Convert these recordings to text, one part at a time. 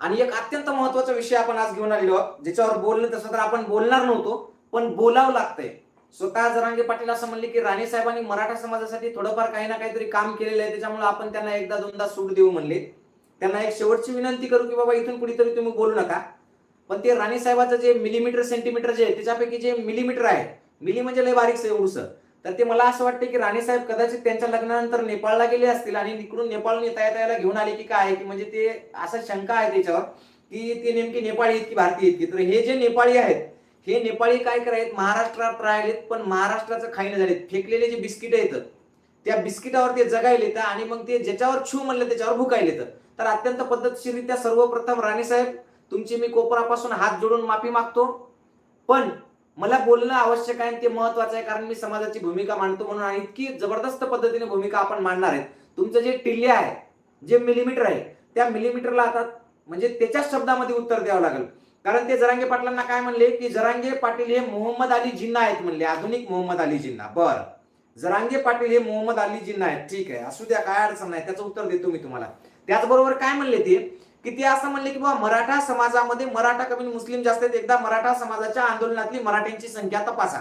आणि एक अत्यंत महत्त्वाचा विषय आपण आज घेऊन आलेलो आहोत. ज्याच्यावर बोलणं तसं तर आपण बोलणार नव्हतो पण बोलावं लागतंय. स्वतः जरांगे पाटील असं म्हणले की राणे साहेबांनी मराठा समाजासाठी थोडंफार काही ना काहीतरी काम केलेलं आहे त्याच्यामुळे आपण त्यांना एकदा दोनदा सूट देऊ म्हणले. त्यांना एक शेवटची विनंती करू की बाबा इथून कुठेतरी तुम्ही बोलू नका. पण ते राणे साहेबाचं जे मिलीमीटर सेंटीमीटर जे आहे त्याच्यापैकी जे मिलीमीटर आहे मिली म्हणजे लय बारीक एवढूसं तर ते मला असं वाटतं की राणे साहेब कदाचित त्यांच्या लग्नानंतर नेपाळला गेले असतील आणि इकडून नेपाळून येता येता याला घेऊन आले की काय आहे की म्हणजे ते असा शंका आहे त्याच्यावर की ते नेमकी नेपाळी आहेत की भारतीय आहेत की. तर हे जे नेपाळी आहेत हे नेपाळी काय करायत महाराष्ट्रात राहिलेत पण महाराष्ट्राचं खाईन झालेत. फेकलेले जे बिस्किट आहेत त्या बिस्किटावर ते जगायलेत आणि मग ते ज्याच्यावर छू म्हणलं त्याच्यावर भुकायलेत. तर अत्यंत पद्धतशीरित्या सर्वप्रथम राणे साहेब तुमची मी कोपरापासून हात जोडून माफी मागतो. पण मला बोलणं आवश्यक आहे ते महत्वाचं आहे कारण मी समाजाची भूमिका मांडतो म्हणून आणि इतकी जबरदस्त पद्धतीने भूमिका आपण मांडणार आहेत. तुमचं जे टिल्ले आहे जे मिलीमीटर आहे त्या मिलीमीटरला आता म्हणजे त्याच्याच शब्दामध्ये उत्तर द्यावं लागेल. कारण ते जरांगे पाटलांना काय म्हणले की जरांगे पाटील हे मोहम्मद अली जिन्ना आहेत म्हणले आधुनिक मोहम्मद अली जिन्ना. बर. जरांगे पाटील हे मोहम्मद अली जिन्ना आहेत. ठीक आहे. असू द्या काय अडचण नाही. त्याचं उत्तर देतो मी तुम्हाला. त्याचबरोबर काय म्हणले ते? की ते असं म्हणले की बाबा मराठा समाजामध्ये मराठा कमी मुस्लिम जास्त आहेत एकदा मराठा समाजाच्या आंदोलनातली मराठ्यांची संख्या तपासा.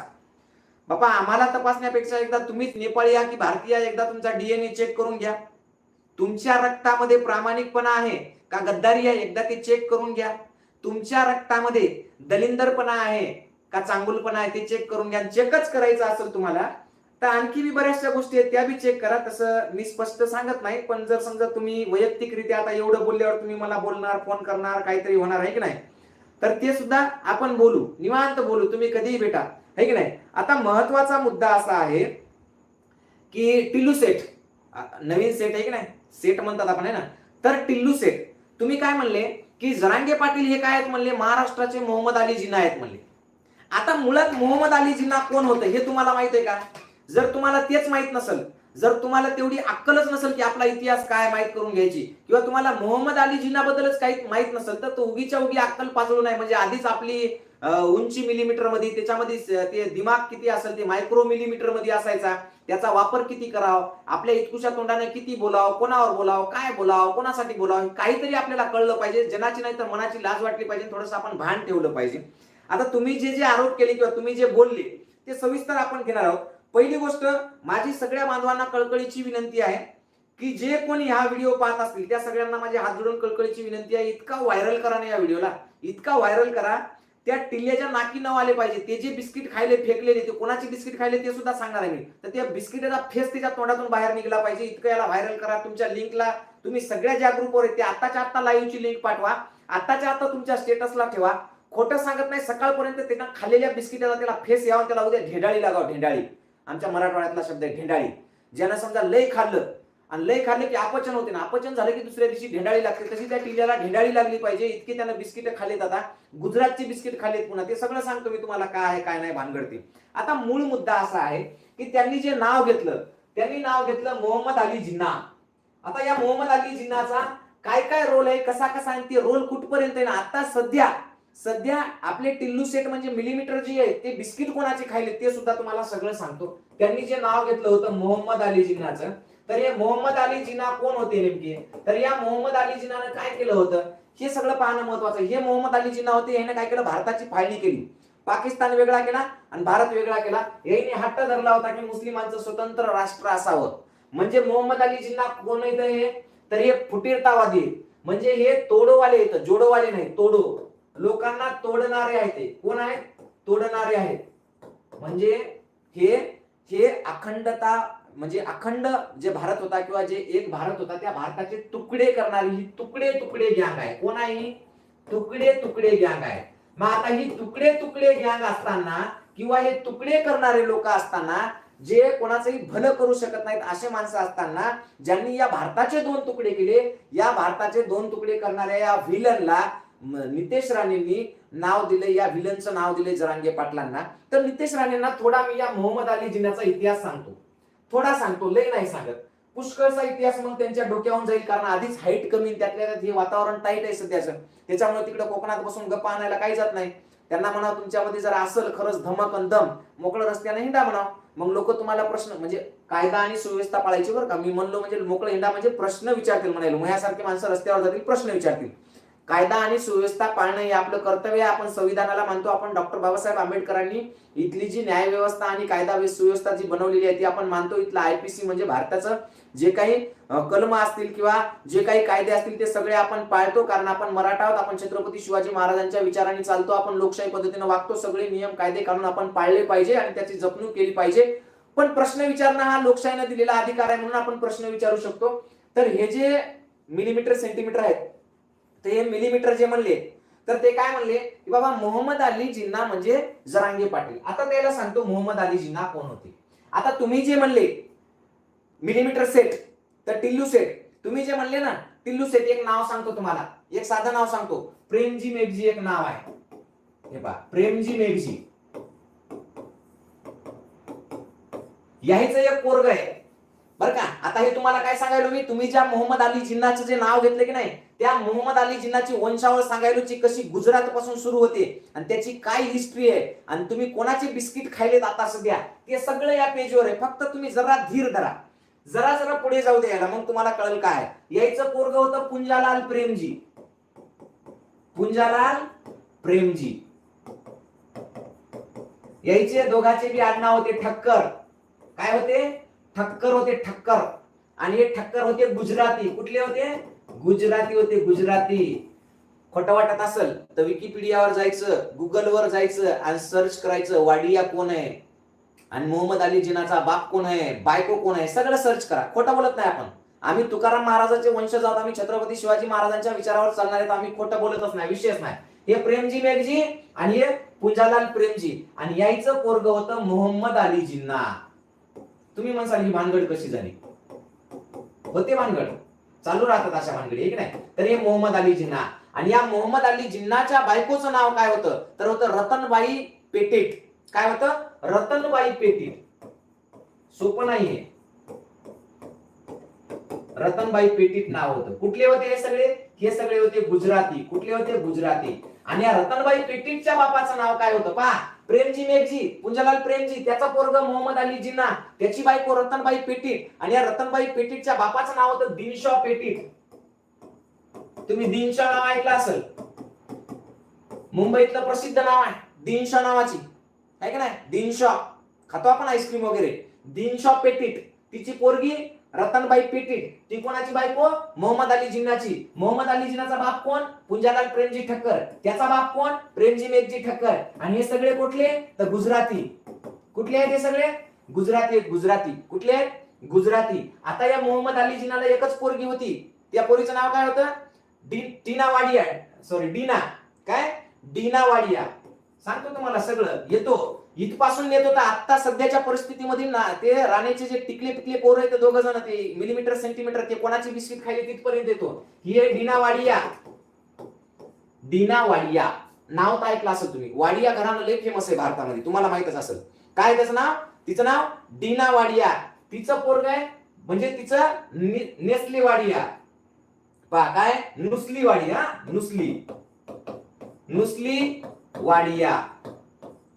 बाबा आम्हाला तपासण्यापेक्षा एकदा तुम्हीच नेपाळी या की भारतीय एकदा तुमचा डीएनए चेक करून घ्या. तुमच्या रक्तामध्ये प्रामाणिकपणा आहे का गद्दारी आहे एकदा ते चेक करून घ्या. तुमच्या रक्तामध्ये दलिंदरपणा आहे का चांगुलपणा आहे ते चेक करून घ्या. चेकच करायचं असेल तुम्हाला तर आणखी बी बऱ्याचशा गोष्टी आहेत त्या बी चेक करा. तसं मी स्पष्ट सांगत नाही पण जर समजा तुम्ही वैयक्तिकरित्या आता एवढं बोलल्यावर तुम्ही मला बोलणार फोन करणार काहीतरी होणार आहे की नाही? तर ते सुद्धा आपण बोलू निवांत बोलू तुम्ही कधीही भेटा है की नाही? आता महत्त्वाचा मुद्दा असा आहे की टिल्लू सेट नवीन सेट आहे की नाही? सेट म्हणतात आपण आहे ना? तर टिल्लू सेट तुम्ही काय म्हणले की जरांगे पाटील हे काय आहेत म्हणले? महाराष्ट्राचे मोहम्मद अली जिना आहेत म्हणले. आता मुळात मोहम्मद अली जिन्ना कोण होतं हे तुम्हाला माहीत आहे का? जर तुम्हाला तेच माहीत नसेल जर तुम्हाला तेवढी अक्कलच नसेल की आपला इतिहास काय माहीत करून घ्यायची किंवा तुम्हाला मोहम्मद अली जिनाबद्दलच काही माहीत नसेल तर तो उगीच्या उगी अक्कल पाचवू नाही. म्हणजे आधीच आपली उंची मिलीमीटरमध्ये त्याच्यामध्ये ते दिमाग किती असेल ते मायक्रो मिलीमीटरमध्ये असायचा. त्याचा वापर किती करावा आपल्या इतकुशा तोंडाने किती बोलावं कोणावर बोलावं काय बोलावं कोणासाठी बोलावं काहीतरी आपल्याला कळलं पाहिजे. जनाची नाही तर मनाची लाज वाटली पाहिजे थोडंसं आपण भान ठेवलं पाहिजे. आता तुम्ही जे जे आरोप केले किंवा तुम्ही जे बोलले ते सविस्तर आपण घेणार आहोत. पहिली गोष्ट माझी सगळ्या बांधवांना कळकळीची विनंती आहे की जे कोणी हा व्हिडिओ पाहत असतील त्या सगळ्यांना माझी हात जोडून कळकळीची विनंती आहे इतका व्हायरल करा ना या व्हिडिओला. इतका व्हायरल करा. त्या टिल्ल्याच्या नाकी नाव आले पाहिजे. ते जे बिस्किट खायले फेकलेले ते कोणाचे बिस्किट खायले ते सुद्धा सांगणार आहे मी. तर त्या बिस्किटाचा फेस त्याच्या तोंडातून बाहेर निघला पाहिजे. इतकं याला व्हायरल करा. तुमच्या लिंकला तुम्ही सगळ्या ज्या ग्रुपवर आहेत ते आत्ताच्या आत्ता लाईव्हची लिंक पाठवा. आत्ताच्या आता तुमच्या स्टेटसला ठेवा. खोटं सांगत नाही सकाळपर्यंत त्यांना खाल्लेल्या बिस्किटाला त्याला फेस यावा त्याला उद्या ढेंडाळी लागाव ढेंडाळी. आमच्या मराठवाड्यातला शब्द आहे ढेंडाळी ज्यानं समजा लय खाल्लं आणि लय खाल्लं की अपचन होते ना अपचन झालं की दुसऱ्या दिवशी ढेंडाळी लागते तशी त्या टिल्याला ढेंडाळी लागली पाहिजे इतके त्यांना बिस्किट खाल्लेत आता. गुजरातची बिस्किट खाल्लेत पुन्हा ते सगळं सांगतो मी तुम्हाला काय आहे काय नाही भानगडते आता मूळ मुद्दा असा आहे की त्यांनी जे नाव घेतलं त्यांनी नाव घेतलं मोहम्मद अली जिन्ना. आता या मोहम्मद अली जिन्नाचा काय काय रोल आहे कसा कसा आहे ते रोल कुठपर्यंत आहे ना आता सध्या सध्या आपले टिल्लू सेट म्हणजे मिलीमीटर जे आहे ते बिस्किट कोणाचे खायले ते सुद्धा तुम्हाला सगळं सांगतो. त्यांनी जे नाव घेतलं होतं मोहम्मद अली जिन्नाचं तर हे मोहम्मद अली जिना कोण होते नेमके? तर या मोहम्मद अली जिनानं काय केलं होतं? हे सगळं पाहणं महत्वाचं हे मोहम्मद अली जिना होते याने काय केलं? भारताची फाळणी केली. पाकिस्तान वेगळा केला आणि भारत वेगळा केला. याने हट्ट धरला होता की मुस्लिमांचं स्वतंत्र राष्ट्र असावं. म्हणजे मोहम्मद अली जिन्ना कोण येतं हे? तर हे फुटीरतावादी म्हणजे हे तोडोवाले येतं जोडोवाले नाही तोडो. लोकांना तोडणारे आहेत ते. कोण आहेत तोडणारे आहेत म्हणजे हे हे अखंडता म्हणजे अखंड जे भारत होता किंवा जे एक भारत होता त्या भारताचे तुकडे करणारी ही तुकडे तुकडे गँग आहे. कोण आहे ही? तुकडे तुकडे गँग आहे. मग आता ही तुकडे तुकडे गँग असताना किंवा हे तुकडे करणारे लोक असताना जे कोणाचंही भलं करू शकत नाहीत असे माणसं असताना ज्यांनी या भारताचे दोन तुकडे केले या भारताचे दोन तुकडे करणाऱ्या या व्हिलनला नितेश राणेंनी नाव दिले या विलनचं नाव दिले जरांगे पाटलांना. तर नितेश राणेंना थोडा मी या मोहम्मद अली जिन्याचा इतिहास सांगतो. थोडा सांगतो लय नाही सांगत. पुष्कळचा इतिहास मग त्यांच्या डोक्यावरून जाईल कारण आधीच हाईट कमी त्यातल्या त्यात हे वातावरण टाईट आहे सध्याचं. त्याच्यामुळे तिकडे कोकणात बसून गप्पा आणायला काही जात नाही. त्यांना म्हणा तुमच्यामध्ये जर असल खरंच धमक आणि दम. मोकळं रस्त्याने हिंडा म्हणा मग लोक तुम्हाला प्रश्न म्हणजे कायदा आणि सुव्यवस्था पाळायची बरं का? मी म्हणलो म्हणजे मोकळं हिंडा म्हणजे प्रश्न विचारतील म्हणायला. ह्यासारखे माणसं रस्त्यावर जातील प्रश्न विचारतील. कायदा आणि सुव्यवस्था पाळणं हे आपलं कर्तव्य आहे. आपण संविधानाला मानतो. आपण डॉक्टर बाबासाहेब आंबेडकरांनी इथली जी न्याय व्यवस्था आणि कायदा सुव्यवस्था जी बनवलेली आहे ती आपण मानतो. इथलं आयपीसी म्हणजे भारताचं जे काही कलम असतील किंवा जे काही कायदे असतील ते सगळे आपण पाळतो. कारण आपण मराठा आहोत. आपण छत्रपती शिवाजी महाराजांच्या विचारांनी चालतो. आपण लोकशाही पद्धतीने वागतो. सगळे नियम कायदे काढून आपण पाळले पाहिजे आणि त्याची जपणूक केली पाहिजे. पण प्रश्न विचारणं हा लोकशाहीने दिलेला अधिकार आहे म्हणून आपण प्रश्न विचारू शकतो. तर हे जे मिलीमीटर सेंटीमीटर आहेत तर हे मिलीमीटर जे म्हणले तर ते काय म्हणले? की बाबा मोहम्मद अली जिन्ना म्हणजे जरांगे पाटील. आता त्याला सांगतो मोहम्मद अली जिन्ना कोण होते? आता तुम्ही जे म्हणले मिलीमीटर सेट तर टिल्लू सेट तुम्ही जे म्हणले ना टिल्लू सेट एक नाव सांगतो तुम्हाला. एक साधं नाव सांगतो. प्रेमजी मेघजी एक नाव आहे. हे पहा प्रेमजी मेघजी. याहीचं एक पोरग आहे. बरं का? आता हे तुम्हाला काय सांगायलो मी? तुम्ही ज्या मोहम्मद अली जिन्नाचं जे नाव घेतलं की नाही त्या मोहम्मद अली जिन्नाची वंशावळ सांगायलो जी कशी गुजरात पासून सुरू होते आणि त्याची काय हिस्ट्री आहे आणि तुम्ही कोणाचे बिस्किट खायलेत आता सध्या? ते सगळं या पेजवर आहे. फक्त तुम्ही जरा धीर धरा. जरा जरा पुढे जाऊ द्यायला मग तुम्हाला कळेल काय? यायचं पोरग होतं पुंजालाल प्रेमजी. पुंजालाल प्रेमजी. यायचे दोघाचे बी आडनाव होते ठक्कर. काय होते? ठक्कर होते ठक्कर. आणि हे ठक्कर होते गुजराती. कुठले होते? गुजराती होते गुजराती. खोटं वाटत असेल तर विकिपीडियावर जायचं गुगलवर जायचं आणि सर्च करायचं वाडिया कोण आहे? आणि मोहम्मद अली जिनाचा बाप कोण आहे? बायको कोण आहे? सगळं सर्च करा. खोटं बोलत नाही आपण. आम्ही तुकाराम महाराजांचे वंशज आहोत. आम्ही छत्रपती शिवाजी महाराजांच्या विचारावर चालणार आहेत. आम्ही खोटं बोलतच नाही. विषयच नाही. हे प्रेमजी मेघजी आणि हे पुंजालाल प्रेमजी. आणि यायचं पोरग होतं मोहम्मद अली जिन्ना. तुम्ही म्हणसाल ही भानगड कशी झाली? होते भानगड. चालू राहतात अशा भानगडी एक नाही. तर हे मोहम्मद अली जिन्ना आणि या मोहम्मद अली जिन्नाच्या बायकोचं नाव काय होतं? तर होतं रतनबाई पेटेट काय होतं? रतनबाई पेटीट सोपं नाहीये. रतनबाई पेटीट नाव होतं. कुठले होते हे सगळे? हे सगळे होते गुजराती. कुठले होते? गुजराती. आणि या रतनबाई पेटीटच्या बापाचं नाव काय होतं? पहा. प्रेमजी मेघजी पुंजलाल प्रेमजी त्याचा पोरग मोहम्मद अली जिन्ना त्याची बायको रतनबाई पेटीट आणि या रतनबाई पेटीटच्या बापाचं नाव होतं दिनशॉ पेटीट तुम्ही दिनशॉ नाव ऐकलं असेल. मुंबईतलं प्रसिद्ध नाव आहे दिनशॉ नावाची. आहे का नाही? दिनशॉ. खातो आपण आईस्क्रीम वगैरे. दिनशॉ पेटीट तिची पोरगी रतनबाई पेटीट ती कोणाची बायको? मोहम्मद अली जिन्नाची. मोहम्मद अली जिन्नाचा बाप कोण? पुंजालाल प्रेमजी ठक्कर. त्याचा बाप कोण? प्रेमजी मेघजी ठक्कर. आणि हे सगळे कुठले? तर गुजराती. कुठले आहेत हे सगळे? गुजराती आहेत गुजराती. कुठले आहेत? गुजराती. आता या मोहम्मद अली जिन्नाला एकच पोरगी होती. त्या पोरीचं नाव काय होतं? डी टीना वाडिया. सॉरी डीना. काय? डीना वाडिया. सांगतो तुम्हाला सगळं. येतो. इथपासून येत होता. आता सध्याच्या परिस्थितीमध्ये ना ते राणेचे जे टिकले पिकले पोर आहेत ते दोघ जण ते मिलीमीटर सेंटीमीटर ते कोणाची बिस्किट खाली तिथपर्यंत येतो. ही आहे डीना वाडिया. डीना वाडिया. नाव तर ऐकलं असेल तुम्ही. वाडिया घराणं लय फेमस आहे भारतामध्ये. तुम्हाला माहितच असेल. काय त्याचं नाव? तिचं नाव डीना वाडिया. तिचं पोरग आहे म्हणजे तिचं नेसली वाडिया. पहा काय? नुसली वाडिया नुसली. नुसली वाडिया.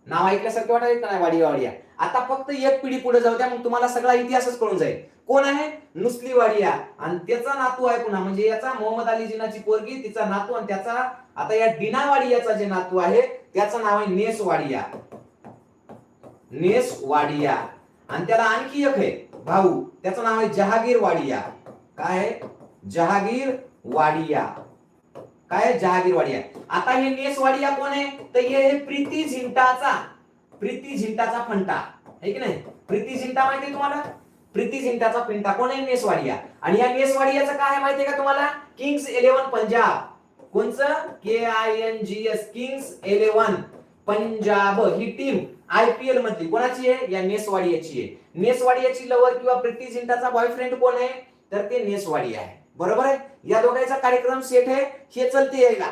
नाव ऐकल्यासारखं वाटायचं का नाही वाडिया वाडिया. आता फक्त एक पिढी पुढे जाऊ द्या मग तुम्हाला सगळा इतिहासच कळून जाईल. कोण आहे? नुसली वाडिया. आणि त्याचा नातू आहे पुन्हा. म्हणजे याचा मोहम्मद अली जिनाची पोरगी तिचा नातू आणि त्याचा आता या डिना वाडियाचा जे नातू आहे त्याचं नाव आहे नेस वाडिया. नेस वाडिया. आणि त्याला आणखी एक आहे भाऊ. त्याचं नाव आहे जहागीर वाडिया. काय आहे? जहागीर वाडिया. काय जहागीरवाडी आहे? आता हे नेसवाडिया कोण आहे? तर हे प्रीती झिंटाचा प्रीती झिंटाचा फंटा. आहे की नाही? प्रीती झिंटा माहिती तुम्हाला? प्रीती झिंटाचा पिंटा कोण आहे? नेसवाडिया आणि या नेसवाडियाचं काय माहितीये का तुम्हाला? Kings Eleven Punjab. कोणचं? K I N G S Kings Eleven Punjab. He team IPL मधली. कोणाची आहे? या नेसवाडियाची आहे. नेसवाडियाची लवर किंवा प्रीती झिंटाचा बॉयफ्रेंड कोण आहे? तर ते नेसवाडी आहे. बरोबर आहे? या दोघांचा कार्यक्रम सेट आहे हे चलते यायला.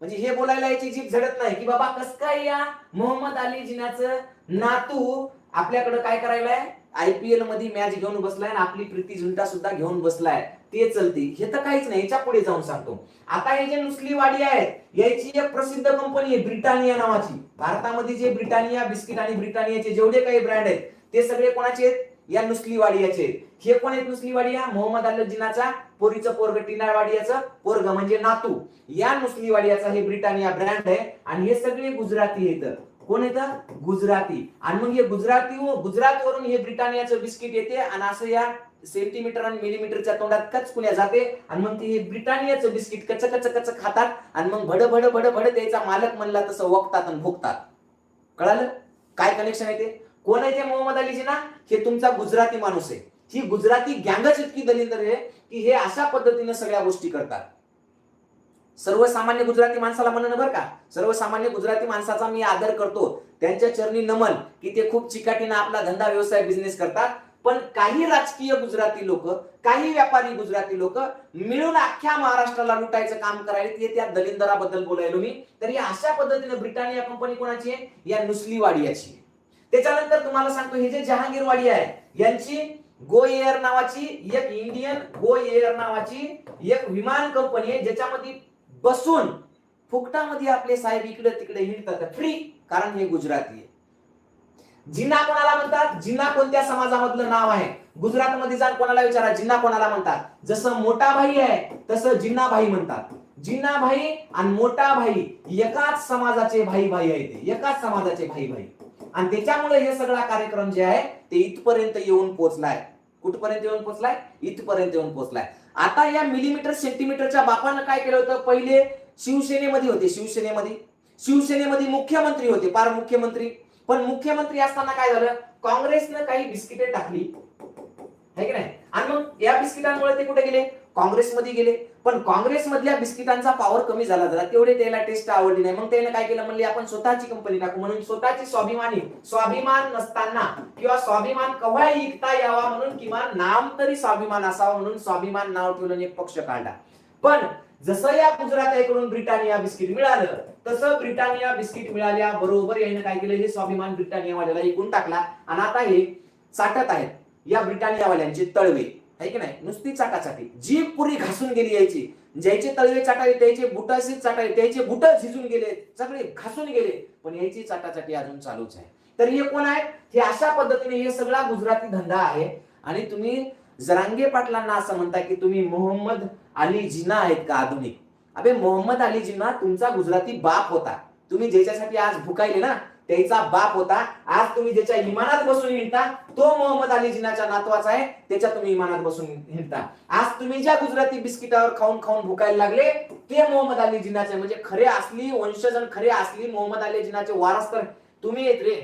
म्हणजे हे बोलायला याची जीभ झडत नाही की बाबा कस काय या मोहम्मद अली जिनाचं नातू आपल्याकडे काय करायलाय? आयपीएलमध्ये मॅच घेऊन बसलाय आणि आपली प्रीती झुंटा सुद्धा घेऊन बसलाय. ते चलते. हे तर काहीच नाही याच्यापुढे जाऊन सांगतो. आता हे जे नुसली वाडी आहेत याची एक प्रसिद्ध कंपनी आहे ब्रिटानिया नावाची. भारतामध्ये जे ब्रिटानिया बिस्किट आणि ब्रिटानियाचे जेवढे काही ब्रँड आहेत ते सगळे कोणाचे आहेत? या नुसली वाडियाचे हे कोण आहेत नुसली वाडिया मोहम्मद अल्ल जिनाचा पोरीचं पोरग टिनाळ वाडियाचं पोरग म्हणजे नातू. या नुसली वाडियाचा हे ब्रिटानिया ब्रँड आहे आणि हे सगळे गुजराती आहेत. कोण येतं गुजराती. आणि मग हे गुजराती हो, गुजरात वरून हे ब्रिटानियाचं बिस्किट येते आणि असं या सेंटीमीटर आणि मिलीमीटरच्या तोंडात कच कुण्या जाते आणि मग ते हे ब्रिटानियाचं बिस्किट कच कच कच खातात आणि मग भड भड भड भड त्याचा मालक म्हणला तसं वकतात आणि भोगतात. कळालं? काय कनेक्शन आहे ते? कोण आहे ते मोहम्मद अली जिना हे तुमचा गुजराती माणूस आहे. ही गुजराती गँगच इतकी दलिंदर आहे की हे अशा पद्धतीने सगळ्या गोष्टी करतात. सर्वसामान्य गुजराती माणसाला म्हणणं बरं का? सर्वसामान्य गुजराती माणसाचा मी आदर करतो. त्यांच्या चरणी नमन की ते खूप चिकाटीनं आपला धंदा व्यवसाय बिझनेस करतात. पण काही राजकीय गुजराती लोक काही व्यापारी गुजराती लोक मिळून अख्ख्या महाराष्ट्राला लुटायचं काम करायला ते त्या दलिंदराबद्दल बोलायलो मी. तर या अशा पद्धतीने ब्रिटानिया कंपनी कोणाची आहे? या नुसलीवाडियाची आहे. त्याच्यानंतर तुम्हाला सांगतो हे जे जहांगीरवाडी आहे यांची गो एअर नावाची एक इंडियन गो एअर नावाची एक विमान कंपनी आहे ज्याच्यामध्ये बसून फुकटामध्ये आपले साहेब इकडे तिकडे हिंडतात फ्री कारण हे गुजराती आहे. जिन्ना कोणाला म्हणतात? जिन्ना कोणत्या समाजामधलं नाव आहे? गुजरातमध्ये जाण कोणाला विचारा? जिन्ना कोणाला म्हणतात? जसं मोठा भाई आहे तसं जिन्ना भाई म्हणतात. जिन्ना भाई आणि मोठा भाई एकाच समाजाचे भाई भाई आहे ते. एकाच समाजाचे भाई भाई आणि त्याच्यामुळे हे सगळा कार्यक्रम जे आहे ते इथपर्यंत येऊन पोहोचलाय. कुठपर्यंत येऊन पोहोचलाय? इथपर्यंत येऊन पोहोचलाय. आता या मिलीमीटर सेंटीमीटरच्या बापानं काय केलं होतं? पहिले शिवसेनेमध्ये होते शिवसेनेमध्ये. शिवसेनेमध्ये मुख्यमंत्री होते पार मुख्यमंत्री. पण मुख्यमंत्री असताना काय झालं? काँग्रेसनं काही बिस्किटे टाकली. है की नाही? आणि मग या बिस्किटांमुळे ते कुठे गेले? काँग्रेसमध्ये गेले. पण काँग्रेसमधल्या बिस्किटांचा पॉवर कमी झाला जरा. तेवढे त्याला टेस्ट आवडली नाही. मग त्याने काय केलं? म्हणले आपण स्वतःची कंपनी टाकू. म्हणून स्वतःची स्वाभिमानी स्वाभिमान नसताना किंवा स्वाभिमान केव्हा ऐकता यावा म्हणून किमान नाम तरी स्वाभिमान असावा म्हणून स्वाभिमान नाव ठेवून एक पक्ष काढला. पण जसं या गुजरातकडून ब्रिटानिया बिस्किट मिळालं तसं ब्रिटानिया बिस्किट मिळाल्या बरोबर याने काय केलं? हे स्वाभिमान ब्रिटानियावाल्याला ऐकून टाकला. आणि आता हे चाटत आहेत या ब्रिटानियावाल्यांचे तळवे. आहे की नाही? नुसती चाकाचाकी. जी पुरी घासून गेली यायची ज्याचे तळवे चाटावे त्याचे बुटाशी चाटावे त्याचे बुट झिजून गेले सगळे घासून गेले. पण याची चाटाचाटी अजून चालूच आहे. तर हे कोण आहेत? हे अशा पद्धतीने हे सगळा गुजराती धंदा आहे. आणि तुम्ही जरांगे पाटलांना असं म्हणता की तुम्ही मोहम्मद अली जिना आहेत का आधुनिक? अबे मोहम्मद अली जिना तुमचा गुजराती बाप होता. तुम्ही ज्याच्यासाठी आज भुकायले ना त्याचा बाप होता. आज तुम्ही ज्याच्या इमानात बसून हिंडता तो मोहम्मद अली जिनाच्या नातवाचा आहे. त्याच्या तुम्ही इमानात बसून हिंडता. आज तुम्ही ज्या गुजराती बिस्किटावर खाऊन खाऊन भुकायला लागले ते मोहम्मद अली जिनाचे. म्हणजे खरे असली वंशजन खरे असली मोहम्मद अली जिनाचे वारस तर तुम्ही येत रे.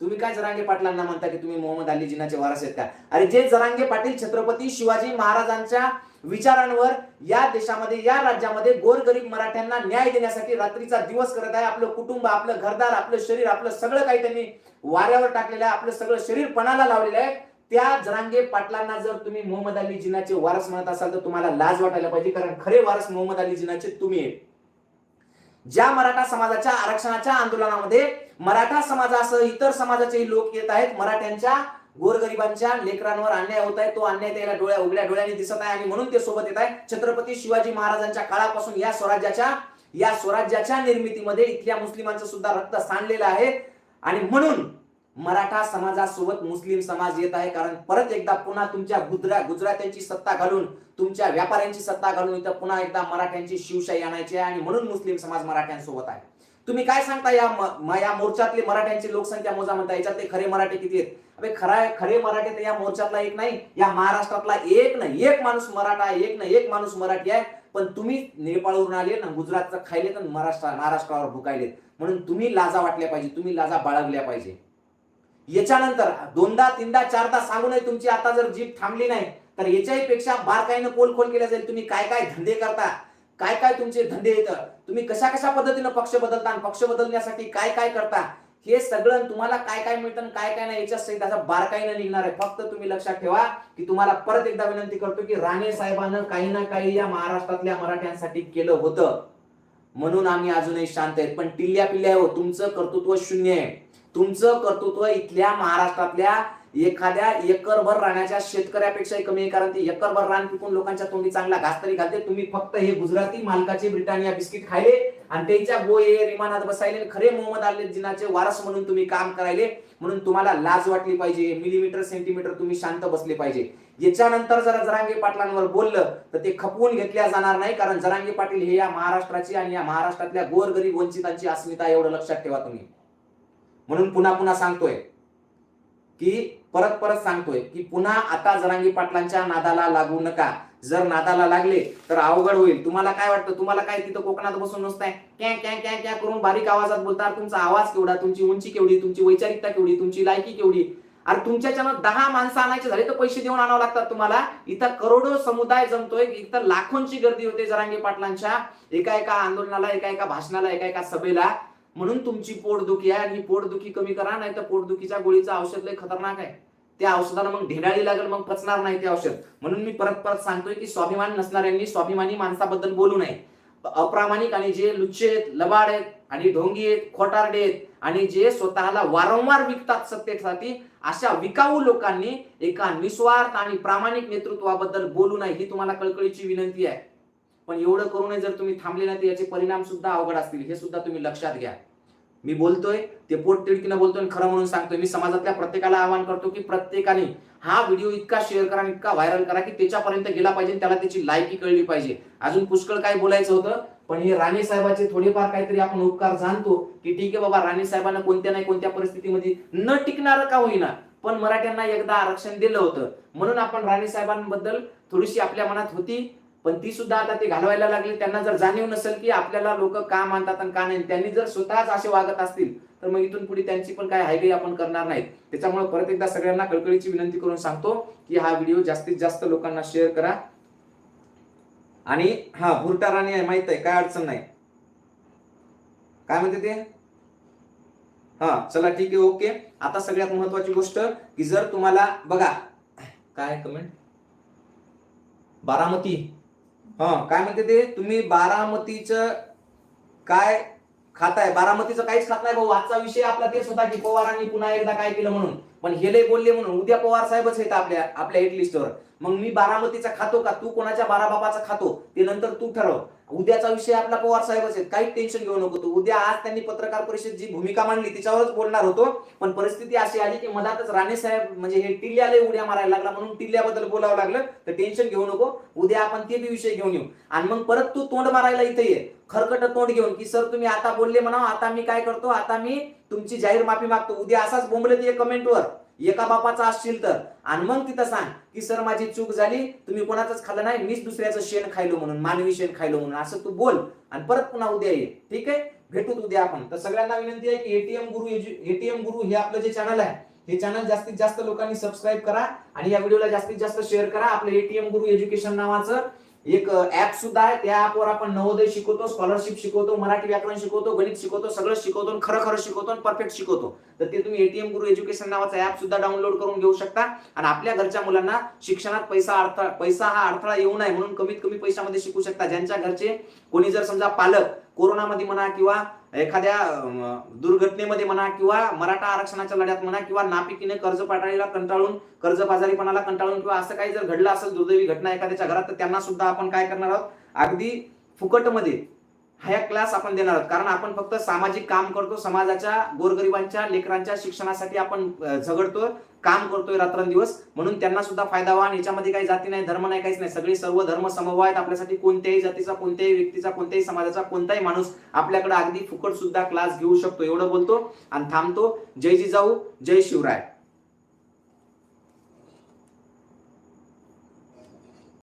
तुम्ही काय जरांगे पाटलांना म्हणता की तुम्ही मोहम्मद अली जिनाचे वारस आहेत का? अरे जे जरांगे पाटील छत्रपती शिवाजी महाराजांच्या विचारांवर या देशामध्ये या राज्यामध्ये गोरगरीब मराठ्यांना न्याय देण्यासाठी रात्रीचा दिवस करत आहे. आपलं कुटुंब आपलं घरदार आपलं शरीर आपलं सगळं काही त्यांनी वाऱ्यावर टाकलेलं आहे. आपलं सगळं शरीर पणाला लावलेलं आहे. त्या जरांगे पाटलांना जर तुम्ही मोहम्मद अली जिनाचे वारस म्हणत असाल तर तुम्हाला लाज वाटायला पाहिजे कारण खरे वारस मोहम्मद अली जिनाचे तुम्ही आहे ज्या मराठा समाजाच्या आरक्षणाच्या आंदोलनामध्ये मराठा समाजासह इतर समाजाचे लोक येत आहेत मराठ्यांच्या गोरगरिबांच्या लेकरांवर अन्याय होत आहे तो अन्याय त्याला डोळ्या उघड्या डोळ्याने दिसत आहे आणि म्हणून ते सोबत येत आहे. छत्रपती शिवाजी महाराजांच्या काळापासून या स्वराज्याच्या या स्वराज्याच्या निर्मितीमध्ये इथल्या मुस्लिमांचं सुद्धा रक्त सांडलेलं आहे. आणि म्हणून मराठा समाजासोबत मुस्लिम समाज येत आहे कारण परत एकदा पुन्हा तुमच्या गुजरा गुजरात्यांची सत्ता घालून तुमच्या व्यापाऱ्यांची सत्ता घालून इथं पुन्हा एकदा मराठ्यांची शिवशाही आणायची आहे आणि म्हणून मुस्लिम समाज मराठ्यांसोबत आहे. तुम्ही काय सांगता या या मोर्चातले मराठ्यांची लोकसंख्या मोजा म्हणता याच्यात ते खरे मराठी किती आहेत? अबे खरा खरे मराठे तर या मोर्चातला एक नाही या महाराष्ट्रातला एक नाही. एक माणूस मराठा आहे एक नाही एक माणूस मराठी आहे. पण तुम्ही नेपाळवरून आले ना गुजरातचं खायले ना महाराष्ट्र महाराष्ट्रावर भुकायलेत. म्हणून तुम्ही लाजा वाटल्या पाहिजे तुम्ही लाजा बाळगल्या पाहिजे. याच्यानंतर दोनदा तीनदा चारदा सांगूनही तुमची आता जर जीप थांबली नाही तर याच्याही पेक्षा बारकाईनं पोल खोल केल्या जाईल तुम्ही काय काय धंदे करता काय काय तुमचे धंदे येतं तुम्ही कशा कशा पद्धतीनं पक्ष बदलता आणि पक्ष बदलण्यासाठी काय काय करता हे सगळं तुम्हाला काय काय मिळतं काय काय नाही याच्या सहित असं बारकाईनं निघणार आहे. फक्त तुम्ही लक्षात ठेवा की तुम्हाला परत एकदा विनंती करतो की राणे साहेबांना काही ना काही या महाराष्ट्रातल्या मराठ्यांसाठी केलं होतं. म्हणून आम्ही अजूनही शांत आहेत. पण टिल्ल्या पिल्ल्या हो तुमचं कर्तृत्व शून्य आहे. तुमचं कर्तृत्व इथल्या महाराष्ट्रातल्या एखाद्या एकरभर राहण्याच्या शेतकऱ्यापेक्षाही कमी आहे. कारण ते एकरभर रान पिकून लोकांच्या तोंडी चांगला घास तरी घालते. तुम्ही फक्त हे गुजराती मालकाचे ब्रिटानिया बिस्किट खायले. आणि त्यांच्या गोये रिमानात बसायले. खरे मोहम्मद अली जिनाचे वारस म्हणून तुम्ही काम करायले. म्हणून तुम्हाला लाज वाटली पाहिजे. मिलीमीटर सेंटीमीटर तुम्ही शांत बसले पाहिजे. याच्यानंतर जर जरांगे पाटलांवर बोललं तर ते खपवून घेतल्या जाणार नाही. कारण जरांगे पाटील हे या महाराष्ट्राची आणि या महाराष्ट्रातल्या गोरगरीब वंचितांची अस्मिता एवढं लक्षात ठेवा तुम्ही. म्हणून पुन्हा पुन्हा सांगतोय की परत परत सांगतोय की पुन्हा आता जरांगी पाटलांच्या नादाला लागू नका. जर नादाला लागले तर अवघड होईल. तुम्हाला काय वाटतं? तुम्हाला काय तिथं कोकणात बसून नसताय? कॅ कॅ कॅ कॅ करून बारीक आवाजात बोलता तुमचा आवाज केवढा? तुमची उंची केवढी? तुमची वैचारिकता केवढी? तुमची लायकी केवढी? अरे तुमच्याच्यानं दहा माणसं आणायचे झाले तर पैसे देऊन आणावं लागतात तुम्हाला. इथं करोडो समुदाय जमतोय. इथं लाखोंची गर्दी होते जरांगे पाटलांच्या. एका एका आंदोलनाला एका एका भाषणाला एका एका सभेला. म्हणून तुमची पोटदुखी आहे आणि ही पोटदुखी कमी करा नाही तर पोटदुखीच्या गोळीचं औषध लय खतरनाक आहे. त्या औषधाला मग ढेडाळी लागेल मग पचणार नाही ते औषध. म्हणून मी परत परत सांगतोय की स्वाभिमान नसणाऱ्यांनी स्वाभिमानी माणसाबद्दल बोलू नये. अप्रामाणिक आणि जे लुच्चे आहेत लबाड आहेत आणि ढोंगी आहेत खोटारडे आहेत आणि जे स्वतःला वारंवार विकतात सत्तेसाठी अशा विकाऊ लोकांनी एका निस्वार्थ आणि प्रामाणिक नेतृत्वाबद्दल बोलू नये ही तुम्हाला कळकळीची विनंती आहे. पण एवढं करू नये जर तुम्ही थांबले नाही तर याचे परिणाम सुद्धा अवघड असतील हे सुद्धा तुम्ही लक्षात घ्या. मी बोलतोय ते पोट तिडकीनं बोलतोय खरं म्हणून सांगतोय. मी समाजातल्या प्रत्येकाला आवाहन करतो की प्रत्येकाने हा व्हिडिओ इतका शेअर करा आणि इतका व्हायरल करा की त्याच्यापर्यंत गेला पाहिजे त्याला त्याची लायकी कळली पाहिजे. अजून पुष्कळ काय बोलायचं होतं पण हे राणे साहेबांचे थोडेफार काहीतरी आपण उपकार जाणतो की ठीक आहे बाबा राणे साहेबांना कोणत्या नाही कोणत्या परिस्थितीमध्ये न टिकणार का होईना पण मराठ्यांना एकदा आरक्षण दिलं होतं. म्हणून आपण राणे साहेबांबद्दल थोडीशी आपल्या मनात होती. पण ती सुद्धा आता ते घालवायला लागली. त्यांना जर जाणीव नसेल की आपल्याला लोक का मानतात आणि का नाही त्यांनी जर स्वतःच असे वागत असतील तर मग इथून पुढे त्यांची पण काय हायवे आपण करणार नाहीत. त्याच्यामुळे परत एकदा सगळ्यांना कळकळीची विनंती करून सांगतो की हा व्हिडिओ जास्तीत जास्त लोकांना शेअर करा. आणि हा भुरटा राणी आहे माहीत आहे काय अडचण नाही. काय म्हणते ते? हा चला ठीक आहे ओके. आता सगळ्यात महत्वाची गोष्ट की जर तुम्हाला बघा काय कमेंट बारामती. हा काय म्हणते ते? तुम्ही बारामतीचं काय खाताय? बारामतीचं काहीच खात नाही भाऊ. आजचा विषय आपला तेच होता की पवारांनी पुन्हा एकदा काय केलं म्हणून. पण हे लय बोलले म्हणून. उद्या पवार साहेबच आहेत आपल्या आपल्या हिट लिस्टवर मग मी बारामतीचा खातो का? तू कोणाच्या बाराबापाचा खातो? ते नंतर तू ठरव. उद्याचा विषय आपला पवार साहेबच आहेत. काही टेन्शन घेऊ नको तू. उद्या आज त्यांनी पत्रकार परिषद जी भूमिका मांडली तिच्यावरच बोलणार होतो. पण परिस्थिती अशी आली की मधातच राणे साहेब म्हणजे हे टिल्ल्याला उड्या मारायला लागला म्हणून टिल्ल्याबद्दल बोलावं लागलं. तर टेन्शन घेऊ नको. उद्या आपण ते बी विषय घेऊन येऊ. आणि मग परत तू तोंड मारायला इथे ये. खरकट तोंड घेऊन की सर तुम्ही आता बोलले म्हणा आता मी काय करतो? आता मी तुमची जाहीर माफी मागतो. उद्या असाच बोंबले ते कमेंटवर एका बापाचा असशील तर. आणि मग तिथं सांग की सर माझी चूक झाली. तुम्ही कोणाचंच खाल्लं नाही. मीच दुसऱ्याचं शेण खायलो म्हणून मानवी शेण खायलो म्हणून. असं तू बोल. आणि परत पुन्हा उद्या ये. ठीक आहे? भेटू उद्या आपण. तर सगळ्यांना विनंती आहे की एटीएम गुरु एटीएम गुरु हे आपलं जे चॅनल आहे हे चॅनल जास्तीत जास्त लोकांनी सबस्क्राईब करा आणि या व्हिडिओला जास्तीत जास्त शेअर करा. आपलं एटीएम गुरु एज्युकेशन नावाचं एक ऍप सुद्धा आहे. त्या ऍपवर आपण नवोदय शिकवतो स्कॉलरशिप शिकवतो मराठी व्याकरण शिकवतो गणित शिकवतो सगळं शिकवतो खरं खरं शिकवतो आणि परफेक्ट शिकवतो. तर ते तुम्ही एटीएम गुरु एज्युकेशन नावाचा ऍप सुद्धा डाउनलोड करून घेऊ शकता. आणि आपल्या घरच्या मुलांना शिक्षणात पैसा अडथळा पैसा हा अडथळा येऊ नये म्हणून कमीत कमी पैशामध्ये शिकू शकता. ज्यांच्या घरचे कोणी जर समजा पालक कोरोनामध्ये म्हणा किंवा एखाद्या दुर्घटनेमध्ये म्हणा किंवा मराठा आरक्षणाच्या लढ्यात म्हणा किंवा नापिकीने कर्ज पाठाळीला कंटाळून कर्जबाजारीपणाला कंटाळून किंवा असं काही जर घडलं असेल दुर्दैवी घटना एखाद्याच्या घरात तर त्यांना सुद्धा आपण काय करणार आहोत? अगदी फुकटमध्ये हा क्लास आपण देणार आहोत. कारण आपण फक्त सामाजिक काम करतो समाजाच्या गोरगरिबांच्या लेकरांच्या शिक्षणासाठी आपण झगडतोय झगडतो काम करतोय रात्रंदिवस. म्हणून त्यांना सुद्धा फायदा व्हा आणि याच्यामध्ये काही जाती नाही धर्म नाही काहीच नाही. सगळे सर्व धर्म समभाव आहेत आपल्यासाठी. कोणत्याही जातीचा कोणत्याही व्यक्तीचा कोणत्याही समाजाचा कोणताही माणूस आपल्याकडे अगदी फुकट सुद्धा क्लास घेऊ शकतो. एवढं बोलतो आणि थांबतो. जय जिजाऊ जय शिवराय.